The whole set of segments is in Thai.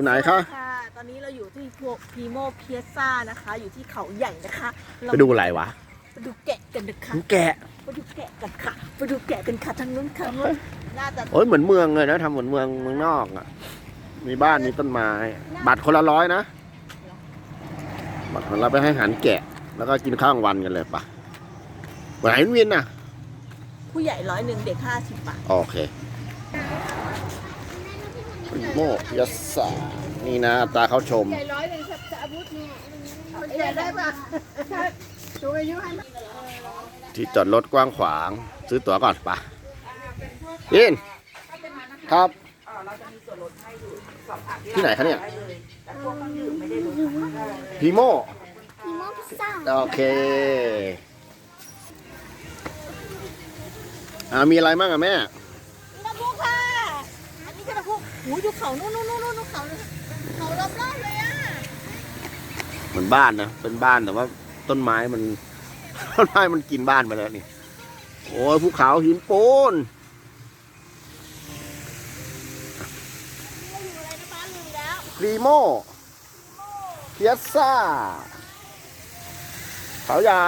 อยู่ไหนคะ ค่ะ ตอนนี้เราอยู่ที่พวกพีโมเพียซ่านะคะ อยู่ที่เขาใหญ่นะคะเราไปดูอะไรวะ ไปดูแกะกันนะคะดูแกะ ไปดูแกะกันค่ะ ไปดูแกะกันค่ะทางนู้นค่ะนู้นน่าจะโอ้ยเหมือนเมืองเลยนะทำเหมือนเมืองเมืองนอกอะ มีบ้านมีต้นไม้ บัตรคนละร้อยนะ บัตรเราไปให้อาหารแกะ แล้วก็กินข้าวกลางวันกันเลยปะวันไหนเวียนน่ะ ผู้ใหญ่ร้อยหนึ่งเด็กห้าสิบบาท โอเค โมยัสสานี่นะตาเขาชม ใหญ่ร้อยหนึ่งจะอาวุธเนี่ยใหญ่ได้ปะสูงอายุให้ที่จอดรถกว้างขวาง ซื้อตั๋วก่อนปะยินครับ ที่ไหนคะเนี่ยพีโมมีมอพิซซ่าโอเคอ่ามีอะไรบ้างอะแม่ นี่น้ำพุค่ะ อันนี้คือน้ำพุ หูยดูเขานู่นนู่นนู่นนู่นเขาเขารอบๆเลยอะเหมือนบ้านนะเป็นบ้านแต่ว่าต้นไม้มันต้นไม้มันกินบ้านไปแล้วนี่โอ้ยภูเขาหินปูนรีโมเพียซ่าเขาใหญ่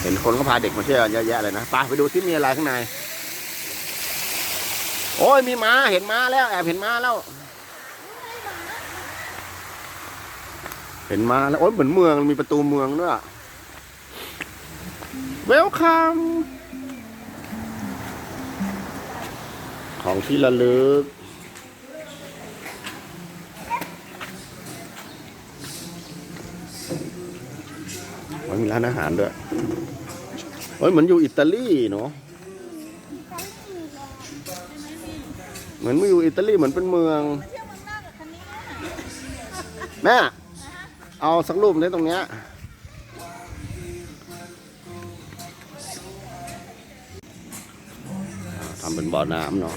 เห็นคนเขาพาเด็กมาเที่ยวกันเยอะแยะเลยนะไปไปดูที่มีอะไรข้างใน โอ้ยมีม้าเห็นม้าแล้ว แอบเห็นม้าแล้ว เห็นม้าแล้วโอ้ยเหมือนเมืองมีประตูเมืองด้วยเวลคัมของที่ระลึกมันมีร้านอาหารด้วยเฮ้ยเหมือนอยู่อิตาลีเนาะ มือนมาอยู่อิตาลีเหมือนเป็นเมืองเที่ยวเมืองนอกกับคันนี้นะแม่ เอาสักรูปได้ตรงเนี้ยทำเป็นบ่อน้ำเนาะ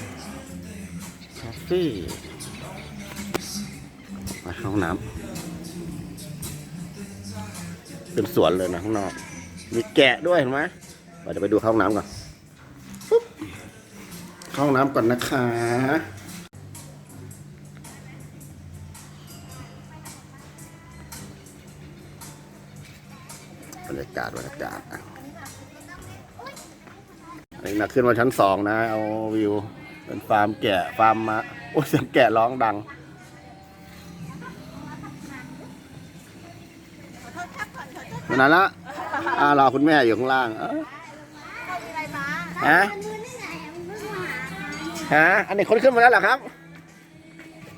คาเฟ่ไปเข้าห้องน้ำเป็นสวนเลยนะข้างนอก มีแกะด้วยเห็นไหมเดี๋ยวไปดูเข้าห้องน้ำก่อนปุ๊บ เข้าห้องน้ำก่อนนะคะ บรรยากาศบรรยากาศอันนี้นะขึ้นมาชั้นสองนะ เอาวิว เป็นฟาร์มแกะฟาร์มมาโอ้ยเสียงแกะร้องดังนขอโทษวันนั้นละอ่ารอคุณแม่อยู่ข้างล่าง เอ้อฮะ ฮะอันนี้คนขึ้นมาแล้วเหรอครับ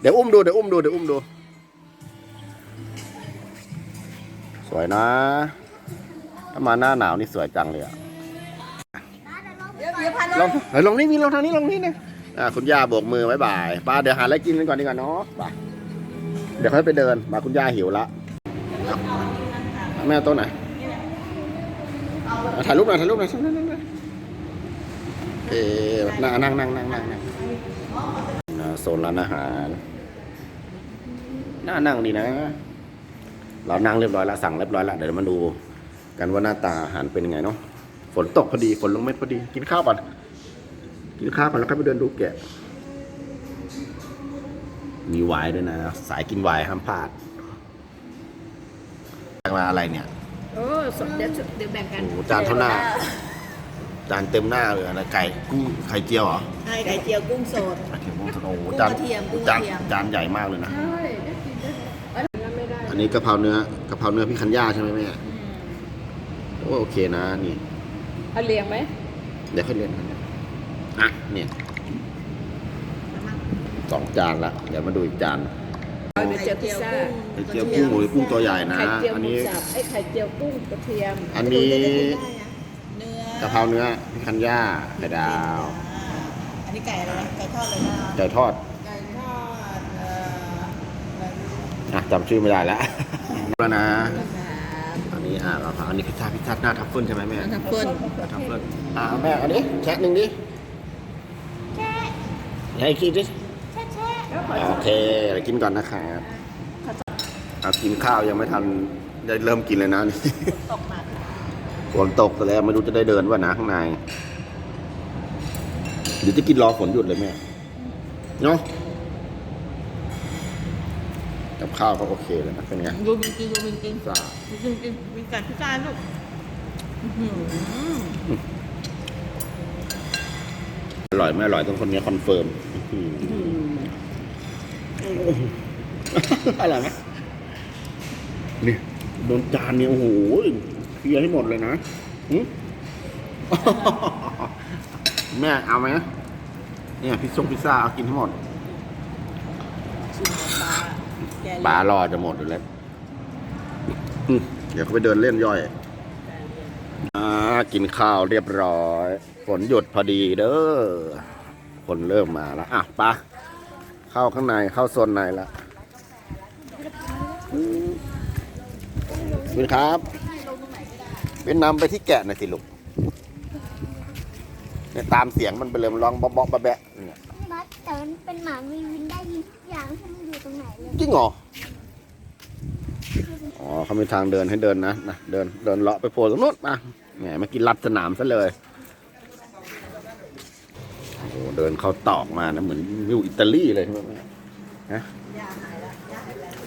เดี๋ยวอุ้มดูเดี๋ยวอุ้มดูเดี๋ยวอุ้มดู สวยนะ ถ้ามาหน้าหนาวนี่สวยจังเลยอะเดี๋ยวเดี๋ยวพันลลงงเฮ้ยลงนี่มีลงทางนี้ลงนี่นะอ่าคุณย่าโบกมือบายบายป้าเดี๋ยวหาอะไรกินกันก่อนดีกว่าเนาะไปเดี๋ยวค่อยไปเดินมาคุณย่าหิวละแม่เอาโต๊ะไหนอะถ่ายรูปหน่อยถ่ายรูปหน่อยนั่งนั่งนั่ง เอ๊ะนั่งนั่งนั่งนั่งนั่งนั่งนะโซนร้านอาหาร น่านั่งดีนะ เรานั่งเรียบร้อยแล้วสั่งเรียบร้อยแล้วเดี๋ยวมาดู กันว่าหน้าตาอาหารเป็นยังไงเนาะ ฝนตกพอดี ฝนลงเม็ดพอดี กินข้าวก่อน กินข้าวก่อนแล้วก็ไปเดินดูแกะ มีไวน์ด้วยนะ สายกินไวน์ห้ามพลาดมาอะไรเนี่ย โอ้สดเดี๋ยวเดี๋ยวแบ่งกันโอ้โหจานเท่าหน้า จานเต็มหน้าเลยอะไรไก่กุ้งไข่เจียวเหรอไข่ไก่เจียวกุ้งสด ไข่เจียวกุ้งสดโอ้โหกุ้งจานกระเทียมกุ้งกจาระนเทียม จานใหญ่มากเลยนะ ใช่ได้กินได้เอ้ยไม่ได้อันนี้กะเพราเนื้อกะเพราเนื้อพี่คันย่าใช่ไหมแม่โอ้โอเคนะนี่ เอาเลี้ยงไหมเดี๋ยวค่อยเรียนกันอะเนี่ยสองจานละเดี๋ยวมาดูอีกจานเอาเดี๋ยวเจียวพิซซ่าไข่เจียวกุ้งหรือกุ้งตัวใหญ่นะ ไข่เจียวอันหมูนี้ สับไอ้ไข่เจียวกุ้งกระเทียมอันนี้เนื้อ กะเพราเนื้อพี่คันย่าไข่ดาว อันนี้ไก่อะไรนะไก่ทอดเลยนะไก่ทอดไก่ทอดเอ่ออะไรอะจำชื่อไม่ได้แล้วแล้วนะอันนี้อะเราอันนี้พิซซ่าพิซซ่าหน้าทัฟเฟิลใช่ไหมแม่น้ำเปิ้ลทัฟเฟิลอะเอาแม่อันนี้แชะหนึ่งดิให้อีกทีดิโอเคเดี๋ยวกินก่อนนะครับเอากินข้าวยังไม่ทันได้เริ่มกินเลยนะนี่ตกมา ฝนตกแต่แล้วไม่รู้จะได้เดินว่านะข้างในเดี๋ยวจะกินรอฝนหยุดเลยแม่ เนาะกับข้าวเขาโอเคเลยนะเป็นไงดูวินกินดูวินกินจ้าวินกินกินวินกัดพิซซ่าลูกอื้อหืออร่อยไม่อร่อยต้องคนนี้คอนเฟิร์มอื้อหืออร่อยไหมนี่โดนจานเนี่ยโอ้โห เคลียร์ให้หมดเลยนะหึแม่เอาไหมเนี่ยพิซซ่งพิซซ่าเอากินให้หมดชิมปลาแกะปลารอจะหมดอยู่แล้วอืมเดี๋ยวเขาไปเดินเล่นย่อยอ่ากินข้าวเรียบร้อยฝนหยุดพอดีเด้อคนเริ่มมาแล้วอะปะเข้าข้างในเข้าโซนในแล้ววินครับ วินนำไปที่แกะหน่อยสิลูกเนี่ยตามเสียงมันไปเลยมันร้องบ๊อบบ๊อบแบะแบะเนี่ยบัสแต่มันเป็นหมามีวินได้ยินทุกอย่างที่มันอยู่ตรงไหนเลยจริงเหรออ๋อเขามีทางเดินให้เดินนะนะเดินเดินเลาะไปโผล่ตรงนู้นมาแหมเมื่อกี้ลัดสนามซะเลยโอ้โหเดินเขาตอกมานะเหมือนอยู่อิตาลีเลยใช่ไหมฮะ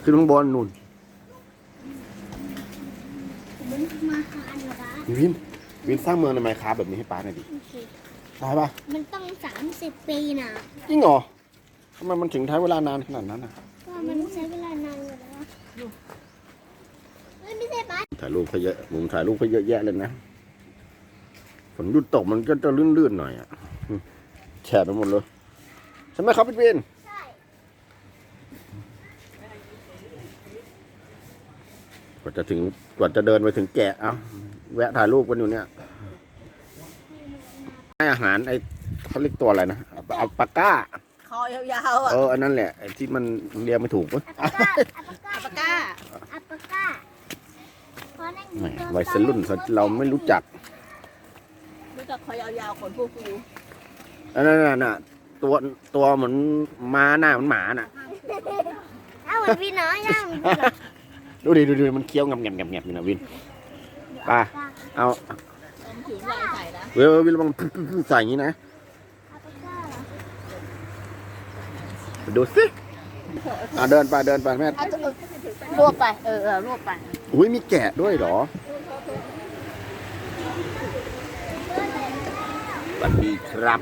ขึ้นข้างบนนู่น มันมาหาหนูนะวิน วินสร้างเมืองในไมค้าแบบนี้ให้ป้าหน่อยดิโอเคได้ปะมันต้องสามสิบปีนะจริงเหรอทำไมมันถึงใช้เวลานานขนาดนั้นอะเพราะว่ามันใช้เวลานานอยู่แล้วเฮ้ยไม่ใช่บัสถ่ายรูปเขาเยอะมุมถ่ายรูปเขาเยอะแยะเลยนะฝนหยุดตกมันก็จะลื่นๆหน่อยอะอืมแฉะไปหมดเลยใช่ไหมครับพี่วิน ใช่ กว่าจะถึงกว่าจะเดินไปถึงแกะเอาแวะถ่ายรูปกันอยู่เนี่ยให้อาหารไอ้เขาเรียกตัวอะไรนะอัลปาก้าคอยาวๆอะเอออันนั้นแหละไอ้ที่มันเรียกไม่ถูกปะอัปปะก้าอัปปะก้าปากกาอัปปะก้าเพราะนั่นแหมตัววัยรุ่นเราไม่รู้จักรู้จักคอยาวๆขนฟูฟูอันนั้นน่ะน่ะตัวตัวเหมือนม้าหน้าเหมือนหมาน่ะเอ้าเหมือนวินเนาะย่างเหมือนวินเหรอ ดูดิดูดิมันเคี้ยวงับงับงับงับอยู่นะวินไป้าเอาๆอมถือใส่ใส่นะเว้ยเว้ยวินระวังใส่อย่างนี้นะอัปปะก้าเหรอไปดูสิอะเดินไปเดินไปแม่เอาเออรวบไปเออเออรวบไปอุ้ยมีแกะด้วยเหรอสวัสดีครับ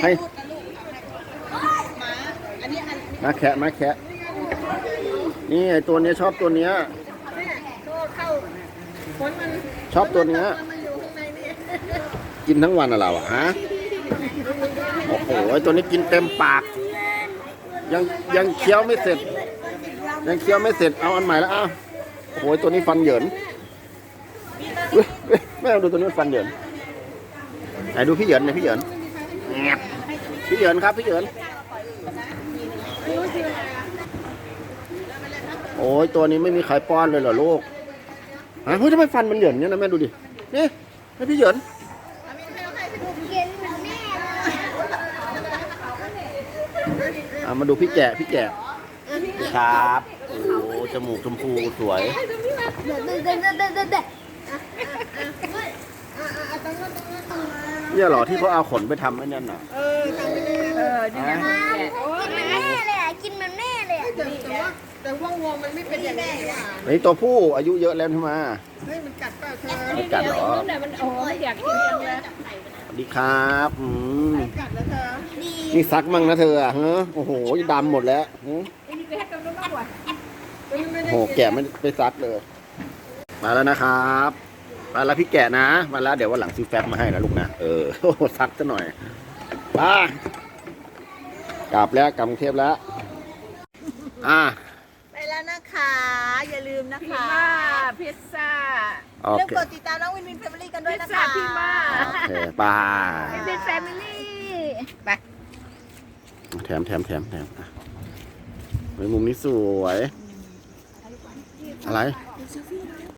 ให้อันนี้อันมาแคะมาแคะ นี่ไอตัวเนี้ยชอบตัวเนี้ยโซ่เข้าขนมันชอบตัวเนี้ย มันอยู่ข้างในนี่กินทั้งวันอะเราอะฮะ โอ้โหไอตัวนี้กินเต็มปาก ยังยังเคี้ยวไม่เสร็จ ยังเคี้ยวไม่เสร็จ เอาอันใหม่แล้วอ้าวโอ้โหไอ้ตัวนี้ฟันเหยินเว้ยเว้ยแม่เอาดูตัวนี้ฟันเหยินไหนดูพี่เหยินหน่อยพี่เหยินแงบพี่เหยินครับพี่เหยิน อ้ยตัวนี้ไม่มีใครป้อนเลยเหรอลูกฮะเฮ้ยทำไมฟันมันเหยินเนี่ยนะแม่ดูดิ นี่ให้พี่เหยินเย็นเหมือนแม่เลยอะมาดูพี่แกะพี่แกะครับ โอ้โหจมูกชมพูสวยเด็ดเด็ดเด็ดเด็ดเด็ดเด็ดเด็ดเนี่ยเหรอที่เขาเอาขนไปทำไอ้นั่นน่ะ เออทำไม่ได้เออนี่นะแกะกินเหมือนแม่เลยอะกินเหมือนแม่เลยอะ แต่แต่ว่าแต่ว่าวัวมันไม่เป็นอย่างนี้นี่หว่าไอ้ตัวผู้อายุเยอะแล้วใช่ไหมเฮ้ยมันกัดเปล่าเธอไม่กัดเหรอนั่นน่ะมันโอ้ยอยากกินจังเลยสวัสดีครับอืมกัดแล้วเธอดีนี่ซักมั่งนะเธออะเฮ้โอ้โหดำหมดแล้วหึนี่ไปให้ตรงนู้นมากกว่าตัวนี้ไม่โอ้ได้โหแกะไม่ไปซักเลย มาแล้วนะครับมาแล้วพี่แกะนะมาแล้วเดี๋ยววันหลังซื้อแฟบมาให้นะลูกนะเออโอ้โหซักซะหน่อยไปกลับแล้วกลับกรุงเทพแล้ว อะ ไปแล้วนะคะ อย่าลื มนะพี่คะมาพิซซ่า โอเรื่องเคกดติดตามน้องวินวินแฟมิลี่กันด้วยนะพิซซ่าคะพี่มา โอเคไปเป็นแฟมิลี่ไป แถมแถมแถมแถมอะไว้มุมนี้สวย อะไรอ